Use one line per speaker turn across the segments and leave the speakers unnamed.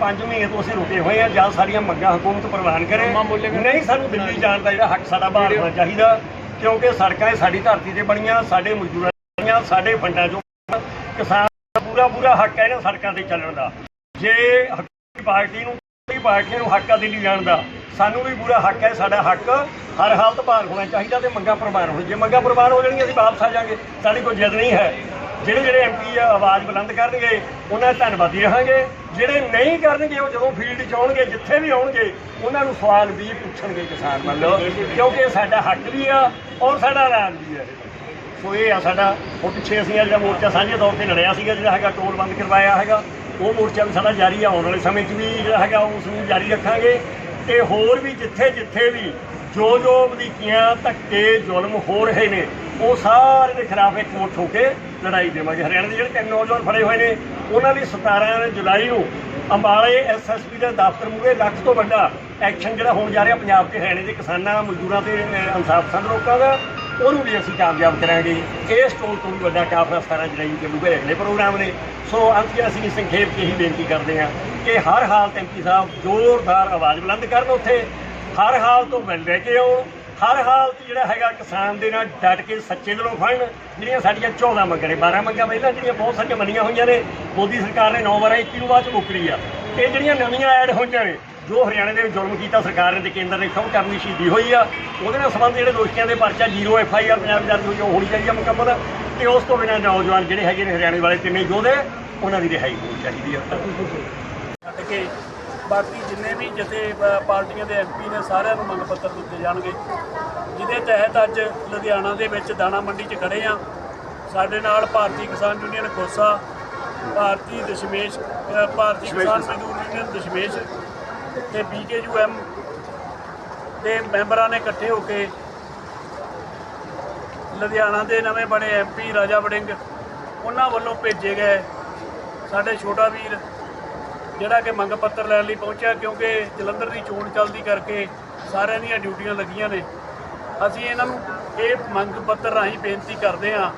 ਮਹੀਨੇ ਤੋਂ ਅਸੀਂ ਰੁਕੇ ਹੋਏ ਆ ਜਾਂ ਸਾਡੀਆਂ ਮੰਗਾਂ ਹਕੂਮਤ ਪ੍ਰਵਾਨ ਕਰੇ। ਨਹੀਂ ਸਾਨੂੰ ਦਿੱਲੀ ਜਾਣ ਦਾ ਜਿਹੜਾ ਹੱਕ ਸਾਡਾ ਬਹਾਲ ਹੋਣਾ ਚਾਹੀਦਾ ਕਿਉਂਕਿ ਸੜਕਾਂ ਇਹ ਸਾਡੀ ਧਰਤੀ ਤੇ ਬਣੀਆਂ ਸਾਡੇ ਮਜ਼ਦੂਰਾਂ ਦੀਆਂ ਸਾਡੇ ਫੰਡਾਂ ਚੋਂ ਕਿਸਾਨ ਦਾ ਪੂਰਾ ਪੂਰਾ ਹੱਕ ਹੈ ਇਹਨਾਂ ਸੜਕਾਂ ਤੇ ਚੱਲਣ ਦਾ। ਜੇ ਪਾਰਟੀ ਨੂੰ ਪਾਰਟੀ ਨੂੰ ਹੱਕ ਆ ਦਿੱਲੀ ਜਾਣ ਦਾ ਸਾਨੂੰ ਵੀ ਪੂਰਾ ਹੱਕ ਹੈ, ਸਾਡਾ ਹੱਕ ਹਰ ਹਾਲਤ ਬਾਹਰ ਹੋਣਾ ਚਾਹੀਦਾ ਤੇ ਮੰਗਾਂ ਪ੍ਰਵਾਨ ਹੋਣ ਜੇ ਮੰਗਾਂ ਪ੍ਰਵਾਨ ਹੋ ਜਾਣਗੀਆਂ, ਅਸੀਂ ਵਾਪਸ ਆ ਜਾਾਂਗੇ। ਸਾਡੀ ਕੋਈ ਜਿੱਦ ਨਹੀਂ ਹੈ। ਜਿਹੜੇ ਜਿਹੜੇ ਐਮਪੀ ਆਵਾਜ਼ ਬੁਲੰਦ ਕਰਨਗੇ, ਉਹਨਾਂ ਦਾ ਧੰਨਵਾਦੀ ਰਹਾਂਗੇ। ਜਿਹੜੇ ਨਹੀਂ ਕਰਨਗੇ, ਉਹ ਜਦੋਂ ਫੀਲਡ 'ਚ ਆਉਣਗੇ, ਜਿੱਥੇ ਵੀ ਆਉਣਗੇ, ਉਹਨਾਂ ਨੂੰ ਸਵਾਲ ਵੀ ਪੁੱਛਣਗੇ ਕਿਸਾਨ ਵੱਲੋਂ ਕਿਉਂਕਿ ਇਹ ਸਾਡਾ ਹੱਕ ਵੀ ਆ ਔਰ ਸਾਡਾ ਰਾਜ ਵੀ ਹੈ ਸੋ ਇਹ ਆ ਸਾਡਾ ਹੁਣ ਪਿੱਛੇ ਅਸੀਂ ਜਿਹੜਾ ਮੋਰਚਾ ਸਾਂਝੇ ਤੌਰ ਤੇ ਲੜਿਆ ਸੀਗਾ, ਜਿਹੜਾ ਹੈਗਾ ਟੋਲ ਬੰਦ ਕਰਵਾਇਆ ਹੈਗਾ। ਉਹ ਮੋਰਚਾ ਵੀ ਸਾਡਾ ਜਾਰੀ ਆ, ਆਉਣ ਵਾਲੇ ਸਮੇਂ 'ਚ ਵੀ ਜਿਹੜਾ ਹੈਗਾ, ਉਸ ਨੂੰ ਜਾਰੀ ਰੱਖਾਂਗੇ। ਤੇ ਹੋਰ ਵੀ ਜਿੱਥੇ ਜਿੱਥੇ ਵੀ ਜੋ ਜੋ ਵਧੀਕੀਆਂ ਧੱਕੇ, ਜ਼ੁਲਮ ਹੋ ਰਹੇ ਨੇ, ਉਹ ਸਾਰੇ ਦੇ ਖਿਲਾਫ ਇੱਕ ਮੁੱਠ ਹੋ ਕੇ ਲੜਾਈ ਦੇਵਾਂਗੇ। ਹਰਿਆਣਾ ਦੇ ਜਿਹੜੇ ਤਿੰਨ ਨੌਜਵਾਨ ਫੜੇ ਹੋਏ ਨੇ, ਉਹਨਾਂ ਲਈ 17 ਜੁਲਾਈ ਨੂੰ ਅੰਬਾਲੇ ਐਸਐਸਪੀ ਦੇ ਦਫ਼ਤਰ ਮੂਹਰੇ ਲੱਖ ਤੋਂ ਵੱਡਾ ਐਕਸ਼ਨ ਜਿਹੜਾ ਹੋਣ ਜਾ ਰਿਹਾ ਪੰਜਾਬ ਤੇ ਹਰਿਆਣੇ ਦੇ ਕਿਸਾਨਾਂ, ਮਜ਼ਦੂਰਾਂ ਤੇ ਇਨਸਾਫ ਪਸੰਦ ਲੋਕਾਂ ਦਾ ਉਹਨੂੰ ਵੀ ਅਸੀਂ ਕਾਮਯਾਬ ਕਰਾਂਗੇ। ਇਸ ਟੋਲ ਤੋਂ ਵੀ ਵੱਡਾ ਕਾਫਲਾ 17 ਜੁਲਾਈ ਨੂੰ ਚੱਲੂਗਾ ਅਗਲੇ ਪ੍ਰੋਗਰਾਮ ਨੇ। ਸੋ ਅੰਤ 'ਚ ਅਸੀਂ ਸੰਖੇਪ 'ਚ ਇਹੀ ਬੇਨਤੀ ਕਰਦੇ ਹਾਂ ਕਿ ਹਰ ਹਾਲਤ ਐਮਪੀ ਸਾਹਿਬ ਜ਼ੋਰਦਾਰ ਆਵਾਜ਼ ਬੁਲੰਦ ਕਰਨ ਉੱਥੇ। ਹਰ ਹਾਲ ਤੋਂ ਮਿਲ ਲੈ ਕੇ ਆਉਣ ਹਰ ਹਾਲਤ ਜਿਹੜਾ ਹੈਗਾ ਕਿਸਾਨ ਦੇ ਨਾਲ ਡਟ ਕੇ ਸੱਚੇ ਦਿਲੋਂ ਫੜਨ ਜਿਹੜੀਆਂ ਸਾਡੀਆਂ 14 ਮੰਗਾਂ ਨੇ 12 ਮੰਗਾਂ ਪਹਿਲਾਂ ਜਿਹੜੀਆਂ ਬਹੁਤ ਸਾਰੀਆਂ ਮੰਨੀਆਂ ਹੋਈਆਂ ਨੇ, ਮੋਦੀ ਸਰਕਾਰ ਨੇ 9 ਵਾਰਾਂ 21 ਨੂੰ ਬਾਅਦ ਚ ਮੁੱਕਰੀ ਆ। ਇਹ ਜਿਹੜੀਆਂ ਨਵੀਆਂ ਐਡ ਹੋਈਆਂ ਨੇ ਜੋ ਹਰਿਆਣੇ ਦੇ ਵਿੱਚ ਜ਼ੁਲਮ ਕੀਤਾ ਸਰਕਾਰ ਨੇ ਤੇ ਕੇਂਦਰ ਨੇ ਖੁਦ ਕਰਨੀ ਸ਼ਹੀਦੀ ਹੋਈ ਆ। ਉਹਦੇ ਨਾਲ ਸੰਬੰਧ ਜਿਹੜੇ ਦੋਸ਼ੀਆਂ ਦੇ ਪਰਚਾ zero F I R Punjab ਦੀ ਦਰਜ ਹੋਈ ਹੋਣੀ ਚਾਹੀਦੀ ਆ ਮੁਕੰਮਲ। ਤੇ ਉਸ ਤੋਂ ਬਿਨਾਂ ਨੌਜਵਾਨ ਜਿਹੜੇ ਹੈਗੇ ਨੇ ਹਰਿਆਣੇ ਵਾਲੇ ਤਿੰਨੇ ਯੋਧੇ ਉਹਨਾਂ ਦੀ ਰਿਹਾਈ ਹੋਣੀ ਚਾਹੀਦੀ ਆ।
ਕੇ ਬਾਕੀ ਜਿੰਨੇ ਵੀ ਜਥੇ ਪਾਰਟੀਆਂ ਦੇ ਐਮਪੀ ਨੇ ਸਾਰਿਆਂ ਨੂੰ ਮੰਗ ਪੱਤਰ ਦਿੱਤੇ ਜਾਣਗੇ। ਜਿਹਦੇ ਤਹਿਤ ਅੱਜ ਲੁਧਿਆਣਾ ਦੇ ਵਿੱਚ ਦਾਣਾ ਮੰਡੀ 'ਚ ਖੜੇ ਆ ਸਾਡੇ ਨਾਲ ਭਾਰਤੀ ਕਿਸਾਨ ਯੂਨੀਅਨ ਖੋਸਾ ਭਾਰਤੀ ਦਸ਼ਮੇਸ਼ ਭਾਰਤੀ ਕਿਸਾਨ ਮਜ਼ਦੂਰ ਯੂਨੀਅਨ ਦਸ਼ਮੇਸ਼ ਤੇ ਬੀਕੇਯੂਐਮ ਦੇ ਮੈਂਬਰਾਂ ਨੇ ਇਕੱਠੇ ਹੋ ਕੇ ਲੁਧਿਆਣਾ ਦੇ ਨਵੇਂ ਬਣੇ ਐਮਪੀ ਰਾਜਾ ਵੜਿੰਗ ਉਹਨਾਂ ਵੱਲੋਂ ਭੇਜੇ ਗਏ ਸਾਡੇ ਛੋਟਾ ਵੀਰ, ਜਿਹੜਾ ਕਿ ਮੰਗ ਪੱਤਰ ਲੈਣ ਲਈ ਪਹੁੰਚਿਆ ਕਿਉਂਕਿ ਜਲੰਧਰ ਦੀ ਚੋਣ ਚੱਲਦੀ ਕਰਕੇ ਸਾਰਿਆਂ ਦੀਆਂ ਡਿਊਟੀਆਂ ਲੱਗੀਆਂ ਨੇ। ਅਸੀਂ ਇਹਨਾਂ ਨੂੰ ਇਹ ਮੰਗ ਪੱਤਰ ਰਾਹੀਂ ਬੇਨਤੀ ਕਰਦੇ ਹਾਂ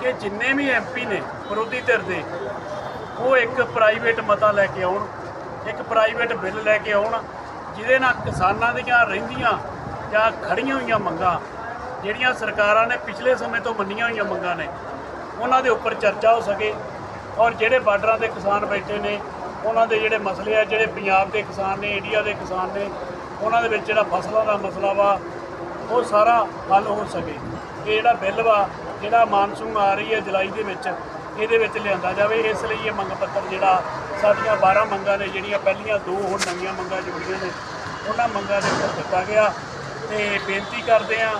ਕਿ ਜਿੰਨੇ ਵੀ ਐਮਪੀ ਨੇ ਵਿਰੋਧੀ ਧਿਰ ਦੇ, ਉਹ ਇੱਕ ਪ੍ਰਾਈਵੇਟ ਮਤਾ ਲੈ ਕੇ ਆਉਣ। ਇੱਕ ਪ੍ਰਾਈਵੇਟ ਬਿੱਲ ਲੈ ਕੇ ਆਉਣ, ਜਿਹਦੇ ਨਾਲ ਕਿਸਾਨਾਂ ਦੀਆਂ ਰਹਿੰਦੀਆਂ ਜਾਂ ਖੜੀਆਂ ਹੋਈਆਂ ਮੰਗਾਂ, ਜਿਹੜੀਆਂ ਸਰਕਾਰਾਂ ਨੇ ਪਿਛਲੇ ਸਮੇਂ ਤੋਂ ਮੰਨੀਆਂ ਹੋਈਆਂ ਮੰਗਾਂ ਨੇ, ਉਹਨਾਂ ਦੇ ਉੱਪਰ ਚਰਚਾ ਹੋ ਸਕੇ ਔਰ ਜਿਹੜੇ ਬਾਰਡਰਾਂ ਦੇ ਕਿਸਾਨ ਬੈਠੇ ਨੇ, ਉਹਨਾਂ ਦੇ ਜਿਹੜੇ ਮਸਲੇ ਆ, ਜਿਹੜੇ ਪੰਜਾਬ ਦੇ ਕਿਸਾਨ ਨੇ, ਇੰਡੀਆ ਦੇ ਕਿਸਾਨ ਨੇ, ਉਹਨਾਂ ਦੇ ਵਿੱਚ ਜਿਹੜਾ ਫਸਲਾਂ ਦਾ ਮਸਲਾ ਵਾ, ਉਹ ਸਾਰਾ ਹੱਲ ਹੋ ਸਕੇ। ਇਹ ਜਿਹੜਾ ਬਿੱਲ ਵਾ, ਜਿਹੜਾ ਮਾਨਸੂਨ ਆ ਰਹੀ ਹੈ ਜੁਲਾਈ ਦੇ ਵਿੱਚ, ਇਹਦੇ ਵਿੱਚ ਲਿਆਂਦਾ ਜਾਵੇ, ਇਸ ਲਈ ਇਹ ਮੰਗ ਪੱਤਰ ਜਿਹੜਾ ਸਾਡੀਆਂ 12 ਮੰਗਾਂ ਨੇ ਜਿਹੜੀਆਂ ਪਹਿਲੀਆਂ ਦੋ ਹੁਣ ਨਵੀਆਂ ਮੰਗਾਂ ਜੁੜੀਆਂ ਨੇ ਉਹਨਾਂ ਮੰਗਾਂ ਦੇ ਉੱਪਰ ਦਿੱਤਾ ਗਿਆ ਤੇ ਬੇਨਤੀ ਕਰਦੇ ਆ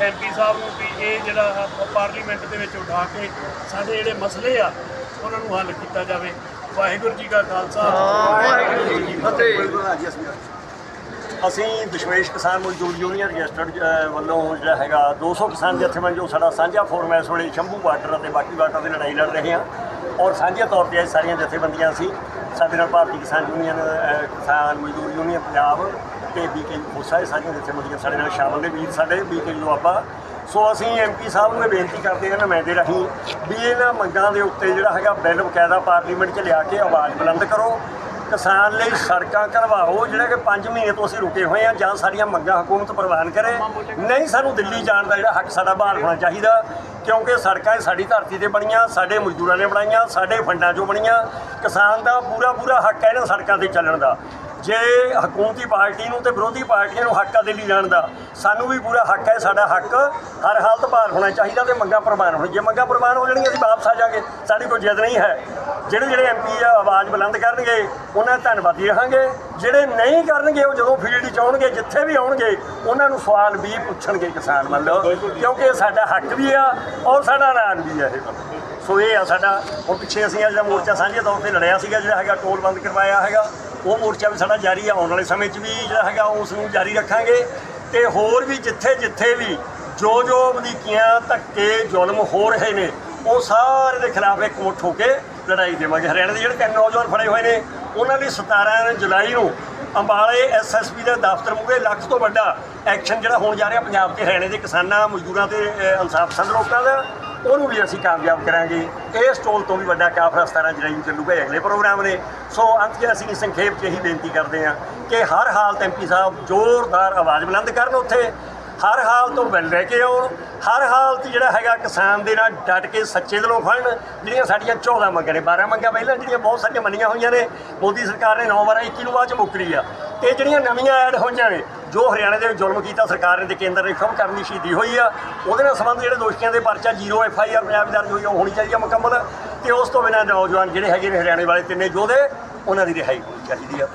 ਐਮਪੀ ਸਾਹਿਬ ਨੂੰ ਕਿ ਇਹ ਜਿਹੜਾ ਪਾਰਲੀਮੈਂਟ ਦੇ ਵਿੱਚ ਉਠਾ ਕੇ ਸਾਡੇ ਜਿਹੜੇ ਮਸਲੇ ਆ ਉਹਨਾਂ ਨੂੰ ਹੱਲ ਕੀਤਾ ਜਾਵੇ। ਵਾਹਿਗੁਰੂ ਜੀ ਕਾ ਖਾਲਸਾ। ਵਾਹਿਗੁਰੂ ਜੀ ਕੀ ਫਤਿਹ।
ਅਸੀਂ ਦਸ਼ਮੇਸ਼ ਕਿਸਾਨ ਮਜ਼ਦੂਰ ਯੂਨੀਅਨ ਰਜਿਸਟਰਡ ਵੱਲੋਂ ਜਿਹੜਾ ਹੈਗਾ 200 ਕਿਸਾਨ ਜਥੇਬੰਦ ਜੋ ਸਾਡਾ ਸਾਂਝਾ ਫੋਰਮ ਹੈ ਇਸ ਵੇਲੇ ਸ਼ੰਭੂ ਬਾਰਡਰ ਅਤੇ ਬਾਕੀ ਬਾਰਡਰਾਂ ਦੀ ਲੜਾਈ ਲੜ ਰਹੇ ਹਾਂ। ਔਰ ਸਾਂਝੇ ਤੌਰ ਤੇ ਇਹ ਸਾਰੀਆਂ ਜਥੇਬੰਦੀਆਂ ਸੀ ਸਾਡੇ ਨਾਲ ਭਾਰਤੀ ਕਿਸਾਨ ਯੂਨੀਅਨ ਅ, ਕਿਸਾਨ ਮਜ਼ਦੂਰ ਯੂਨੀਅਨ ਪੰਜਾਬ ਤੇ ਬੀਕੇ ਖੋਸਾ ਇਹ ਸਾਰੀਆਂ ਜਥੇਬੰਦੀਆਂ ਸਾਡੇ ਨਾਲ ਸ਼ਾਮਲ ਨੇ ਵੀਰ ਸਾਡੇ ਬੀਕੇ ਦੁਆਬਾ ਸੋ ਅਸੀਂ ਐਮਪੀ ਸਾਹਿਬ ਨੂੰ ਇਹ ਬੇਨਤੀ ਕਰਦੇ ਹਾਂ ਮੈਂ ਦੇ ਰਾਹੀਂ ਵੀ ਇਹਨਾਂ ਮੰਗਾਂ ਦੇ ਉੱਤੇ ਜਿਹੜਾ ਹੈਗਾ ਬਿੱਲ ਬਕਾਇਦਾ ਪਾਰਲੀਮੈਂਟ 'ਚ ਲਿਆ ਕੇ ਆਵਾਜ਼ ਬੁਲੰਦ ਕਰੋ। ਕਿਸਾਨ ਲਈ ਸੜਕਾਂ ਕਰਵਾਓ ਜਿਹੜਾ ਕਿ 5 ਮਹੀਨੇ ਤੋਂ ਅਸੀਂ ਰੁਕੇ ਹੋਏ ਆ ਜਾਂ ਸਾਡੀਆਂ ਮੰਗਾਂ ਹਕੂਮਤ ਪ੍ਰਵਾਨ ਕਰੇ। ਨਹੀਂ ਸਾਨੂੰ ਦਿੱਲੀ ਜਾਣ ਦਾ ਜਿਹੜਾ ਹੱਕ ਸਾਡਾ ਬਹਾਲ ਹੋਣਾ ਚਾਹੀਦਾ। ਕਿਉਂਕਿ ਸੜਕਾਂ ਇਹ ਸਾਡੀ ਧਰਤੀ ਤੇ ਬਣੀਆਂ, ਸਾਡੇ ਮਜ਼ਦੂਰਾਂ ਨੇ ਬਣਾਈਆਂ, ਸਾਡੇ ਫੰਡਾਂ 'ਚੋਂ ਬਣੀਆਂ। ਕਿਸਾਨ ਦਾ ਪੂਰਾ ਪੂਰਾ ਹੱਕ ਹੈ ਇਹਨਾਂ ਸੜਕਾਂ ਤੇ ਚੱਲਣ ਦਾ। ਜੇ ਹਕੂਮਤੀ ਪਾਰਟੀ ਨੂੰ ਤੇ ਵਿਰੋਧੀ ਪਾਰਟੀਆਂ ਨੂੰ ਹੱਕ ਆ ਲਈ ਜਾਣ ਦਾ, ਸਾਨੂੰ ਵੀ ਪੂਰਾ ਹੱਕ ਹੈ, ਸਾਡਾ ਹੱਕ ਹਰ ਹਾਲਤ ਭਾਰ ਹੋਣਾ ਚਾਹੀਦਾ ਤੇ ਮੰਗਾਂ ਪ੍ਰਵਾਨ ਹੋਣ। ਜੇ ਮੰਗਾਂ ਪ੍ਰਵਾਨ ਹੋ ਜਾਣਗੀਆਂ, ਅਸੀਂ ਵਾਪਸ ਆ ਜਾਾਂਗੇ ਸਾਡੀ ਕੋਈ ਜਿੱਦ ਨਹੀਂ ਹੈ। ਜਿਹੜੇ ਜਿਹੜੇ ਐਮਪੀ ਆਵਾਜ਼ ਬੁਲੰਦ ਕਰਨਗੇ, ਉਹਨਾਂ ਦਾ ਧੰਨਵਾਦੀ ਰਹਾਂਗੇ। ਜਿਹੜੇ ਨਹੀਂ ਕਰਨਗੇ, ਉਹ ਜਦੋਂ ਫੀਲਡ 'ਚ ਆਉਣਗੇ, ਜਿੱਥੇ ਵੀ ਆਉਣਗੇ, ਉਹਨਾਂ ਨੂੰ ਸਵਾਲ ਵੀ ਪੁੱਛਣਗੇ ਕਿਸਾਨ ਮੰਨ ਲਓ ਕਿਉਂਕਿ ਸਾਡਾ ਹੱਕ ਵੀ ਆ ਔਰ ਸਾਡਾ ਐਲਾਨ ਵੀ ਆ ਇਹ। ਸੋ ਇਹ ਆ ਸਾਡਾ, ਹੁਣ ਪਿੱਛੇ ਅਸੀਂ ਅੱਜ ਦਾ ਮੋਰਚਾ ਸਾਂਝੇ ਤੌਰ ਤੇ ਲੜਿਆ ਸੀਗਾ, ਜਿਹੜਾ ਹੈਗਾ, ਟੋਲ ਬੰਦ ਕਰਵਾਇਆ ਹੈਗਾ। ਉਹ ਮੋਰਚਾ ਵੀ ਸਾਡਾ ਜਾਰੀ ਆ, ਆਉਣ ਵਾਲੇ ਸਮੇਂ 'ਚ ਵੀ ਜਿਹੜਾ ਹੈਗਾ ਉਸ ਨੂੰ ਜਾਰੀ ਰੱਖਾਂਗੇ। ਤੇ ਹੋਰ ਵੀ ਜਿੱਥੇ ਜਿੱਥੇ ਵੀ ਜੋ ਜੋ ਵਧੀਕੀਆਂ ਧੱਕੇ, ਜ਼ੁਲਮ ਹੋ ਰਹੇ ਨੇ, ਉਹ ਸਾਰੇ ਦੇ ਖਿਲਾਫ ਇੱਕ ਮੁੱਠ ਹੋ ਕੇ ਲੜਾਈ ਦੇਵਾਂਗੇ। ਹਰਿਆਣਾ ਦੇ ਜਿਹੜੇ ਤਿੰਨ ਨੌਜਵਾਨ ਫੜੇ ਹੋਏ ਨੇ, ਉਹਨਾਂ ਲਈ 17 ਜੁਲਾਈ ਨੂੰ ਅੰਬਾਲੇ ਐਸਐਸਪੀ ਦੇ ਦਫ਼ਤਰ ਮੂਹਰੇ ਲੱਖ ਤੋਂ ਵੱਡਾ ਐਕਸ਼ਨ ਜਿਹੜਾ ਹੋਣ ਜਾ ਰਿਹਾ ਪੰਜਾਬ ਤੇ ਹਰਿਆਣੇ ਦੇ ਕਿਸਾਨਾਂ, ਮਜ਼ਦੂਰਾਂ ਤੇ ਇਨਸਾਫ ਪਸੰਦ ਲੋਕਾਂ ਦਾ। ਉਹਨੂੰ ਵੀ ਅਸੀਂ ਕਾਮਯਾਬ ਕਰਾਂਗੇ। ਇਸ ਟੋਲ ਤੋਂ ਵੀ ਵੱਡਾ ਕਾਫਲਾ 17 ਜੁਲਾਈ ਨੂੰ ਚੱਲੂਗਾ ਅਗਲੇ ਪ੍ਰੋਗਰਾਮ ਨੇ। ਸੋ ਅੰਤ 'ਚ ਅਸੀਂ ਸੰਖੇਪ 'ਚ ਇਹੀ ਬੇਨਤੀ ਕਰਦੇ ਹਾਂ ਕਿ ਹਰ ਹਾਲਤ ਐਮਪੀ ਸਾਹਿਬ ਜ਼ੋਰਦਾਰ ਆਵਾਜ਼ ਬੁਲੰਦ ਕਰਨ ਉੱਥੇ। ਹਰ ਹਾਲ ਤੋਂ ਬਿੱਲ ਲੈ ਕੇ ਆਉਣ। ਹਰ ਹਾਲਤ ਜਿਹੜਾ ਹੈਗਾ ਕਿਸਾਨ ਦੇ ਨਾਲ ਡਟ ਕੇ ਸੱਚੇ ਦਿਲੋਂ ਫੜਨ ਜਿਹੜੀਆਂ ਸਾਡੀਆਂ 14 ਮੰਗਾਂ ਨੇ 12 ਮੰਗਾਂ ਪਹਿਲਾਂ ਜਿਹੜੀਆਂ ਬਹੁਤ ਸਾਰੀਆਂ ਮੰਨੀਆਂ ਹੋਈਆਂ ਨੇ, ਮੋਦੀ ਸਰਕਾਰ ਨੇ 9 ਵਾਰਾਂ 21 ਨੂੰ ਬਾਅਦ ਚ ਮੁੱਕਰੀ ਆ। ਤੇ ਜਿਹੜੀਆਂ ਨਵੀਆਂ ਐਡ ਹੋਈਆਂ ਨੇ ਜੋ ਹਰਿਆਣਾ ਦੇ ਵਿੱਚ ਜ਼ੁਲਮ ਕੀਤਾ ਸਰਕਾਰ ਨੇ ਤੇ ਕੇਂਦਰ ਨੇ ਖਮ ਕਰਨ ਦੀ ਸ਼ਹੀਦੀ ਹੋਈ ਆ। ਉਹਦੇ ਨਾਲ ਸੰਬੰਧ ਜਿਹੜੇ ਦੋਸ਼ੀਆਂ ਦੇ ਪਰਚਾ zero F I R Punjab ਦਰਜ ਹੋਈ ਆ, ਉਹ ਹੋਣੀ ਚਾਹੀਦੀ ਆ ਮੁਕੰਮਲ। ਤੇ ਉਸ ਤੋਂ ਬਿਨਾਂ ਨੌਜਵਾਨ ਜਿਹੜੇ ਹੈਗੇ ਨੇ ਹਰਿਆਣੇ ਵਾਲੇ ਤਿੰਨੇ ਯੋਧੇ ਉਹਨਾਂ ਦੀ ਰਿਹਾਈ ਹੋਣੀ ਚਾਹੀਦੀ ਆ।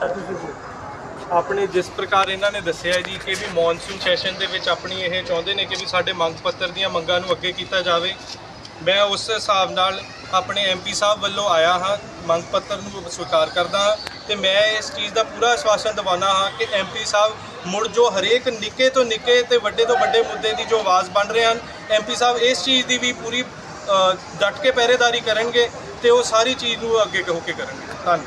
ਆਪਣੇ ਜਿਸ ਪ੍ਰਕਾਰ ਇਹਨਾਂ ਨੇ ਦੱਸਿਆ ਜੀ ਕਿ ਵੀ ਮੌਨਸੂਨ ਸੈਸ਼ਨ ਦੇ ਵਿੱਚ ਆਪਣੀ ਇਹ ਚਾਹੁੰਦੇ ਨੇ ਕਿ ਵੀ ਸਾਡੇ ਮੰਗ ਪੱਤਰ ਦੀਆਂ ਮੰਗਾਂ ਨੂੰ ਅੱਗੇ ਕੀਤਾ ਜਾਵੇ। ਮੈਂ ਉਸ ਹਿਸਾਬ ਨਾਲ ਆਪਣੇ ਐਮਪੀ ਸਾਹਿਬ ਵੱਲੋਂ ਆਇਆ ਹਾਂ ਮੰਗ ਪੱਤਰ ਨੂੰ ਸਵੀਕਾਰ ਕਰਦਾ ਹਾਂ। ਤੇ ਮੈਂ ਇਸ ਚੀਜ਼ ਦਾ ਪੂਰਾ ਆਸ਼ਵਾਸਨ ਦਿਵਾਉਣਾ ਹਾਂ ਕਿ ਐਮਪੀ ਸਾਹਿਬ ਮੁੜ ਜੋ ਹਰੇਕ ਨਿੱਕੇ ਤੋਂ ਨਿੱਕੇ ਤੇ ਵੱਡੇ ਤੋਂ ਵੱਡੇ ਮੁੱਦੇ ਦੀ ਜੋ ਆਵਾਜ਼ ਬਣ ਰਹੇ ਹਨ ਐਮਪੀ ਸਾਹਿਬ ਇਸ ਚੀਜ਼ ਦੀ ਵੀ ਪੂਰੀ ਅ, ਡਟ ਕੇ ਪਹਿਰੇਦਾਰੀ ਕਰਨਗੇ ਤੇ ਉਹ ਸਾਰੀ ਚੀਜ਼ ਨੂੰ ਅੱਗੇ ਹੋ ਕੇ ਕਰਨਗੇ ਧੰਨਵਾਦ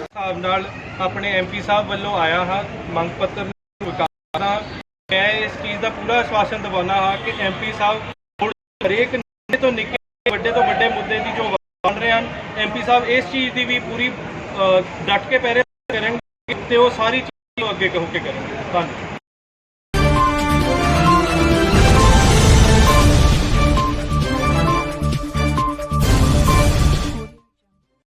ਹਿਸਾਬ ਨਾਲ ਆਪਣੇ ਐਮਪੀ ਸਾਹਿਬ ਵੱਲੋਂ ਆਇਆ ਹਾਂ ਮੰਗ ਪੱਤਰ ਨੂੰ ਸਵੀਕਾਰਦਾ ਹਾਂ। ਮੈਂ ਇਸ ਚੀਜ਼ ਦਾ ਪੂਰਾ ਆਸ਼ਵਾਸਨ ਦਿਵਾਉਣਾ ਹਾਂ ਕਿ ਐਮਪੀ ਸਾਹਿਬ ਮੁੜ ਹਰੇਕ ਨਿੱਕੇ ਤੋਂ ਨਿੱਕੇ ਵੱਡੇ ਤੋਂ ਵੱਡੇ ਮੁੱਦੇ ਦੀ ਜੋ ਆਵਾਜ਼ ਬਣ ਰਹੇ ਹਨ ਐਮਪੀ ਸਾਹਿਬ ਇਸ ਚੀਜ਼ ਦੀ ਵੀ ਪੂਰੀ ਡਟ ਕੇ ਪਹਿਰੇ ਕਰਨਗੇ ਤੇ ਉਹ ਸਾਰੀ ਚੀਜ਼ ਅੱਗੇ ਹੋ ਕੇ ਕਰਨਗੇ। ਧੰਨਵਾਦ।